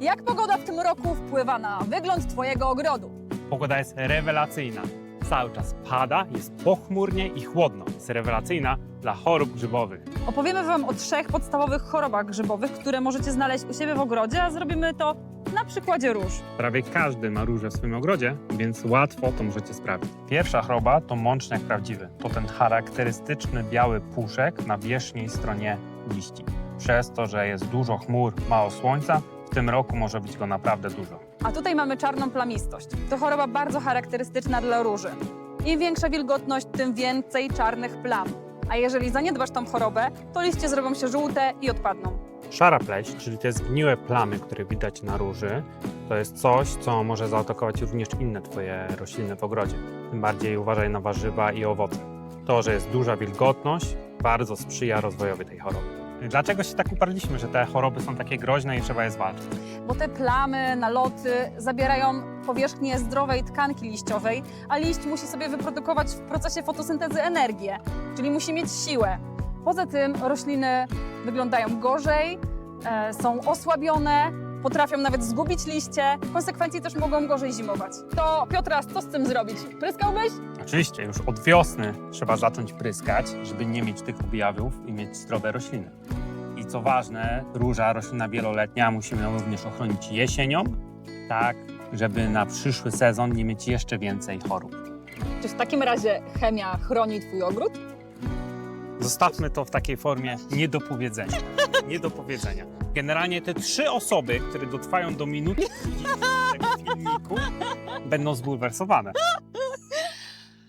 Jak pogoda w tym roku wpływa na wygląd Twojego ogrodu? Pogoda jest rewelacyjna. Cały czas pada, jest pochmurnie i chłodno. Jest rewelacyjna dla chorób grzybowych. Opowiemy Wam o trzech podstawowych chorobach grzybowych, które możecie znaleźć u siebie w ogrodzie, a zrobimy to na przykładzie róż. Prawie każdy ma róże w swoim ogrodzie, więc łatwo to możecie sprawdzić. Pierwsza choroba to mączniak prawdziwy. To ten charakterystyczny biały puszek na wierzchniej stronie liści. Przez to, że jest dużo chmur, mało słońca, w tym roku może być go naprawdę dużo. A tutaj mamy czarną plamistość. To choroba bardzo charakterystyczna dla róży. Im większa wilgotność, tym więcej czarnych plam. A jeżeli zaniedbasz tą chorobę, to liście zrobią się żółte i odpadną. Szara pleść, czyli te zgniłe plamy, które widać na róży, to jest coś, co może zaatakować również inne Twoje rośliny w ogrodzie. Tym bardziej uważaj na warzywa i owoce. To, że jest duża wilgotność, bardzo sprzyja rozwojowi tej choroby. Dlaczego się tak uparliśmy, że te choroby są takie groźne i trzeba je zwalczyć? Bo te plamy, naloty zabierają powierzchnię zdrowej tkanki liściowej, a liść musi sobie wyprodukować w procesie fotosyntezy energię, czyli musi mieć siłę. Poza tym rośliny wyglądają gorzej, e, są osłabione, potrafią nawet zgubić liście, w konsekwencji też mogą gorzej zimować. To Piotras, co z tym zrobić? Pryskałbyś? Oczywiście, już od wiosny trzeba zacząć pryskać, żeby nie mieć tych objawów i mieć zdrowe rośliny. I co ważne, róża, roślina wieloletnia, musimy ją również ochronić jesienią, tak, żeby na przyszły sezon nie mieć jeszcze więcej chorób. Czy w takim razie chemia chroni Twój ogród? Zostawmy to w takiej formie niedopowiedzenia. Niedopowiedzenia. Generalnie te trzy osoby, które dotrwają do minuty 30 tego filmiku, będą zbulwersowane.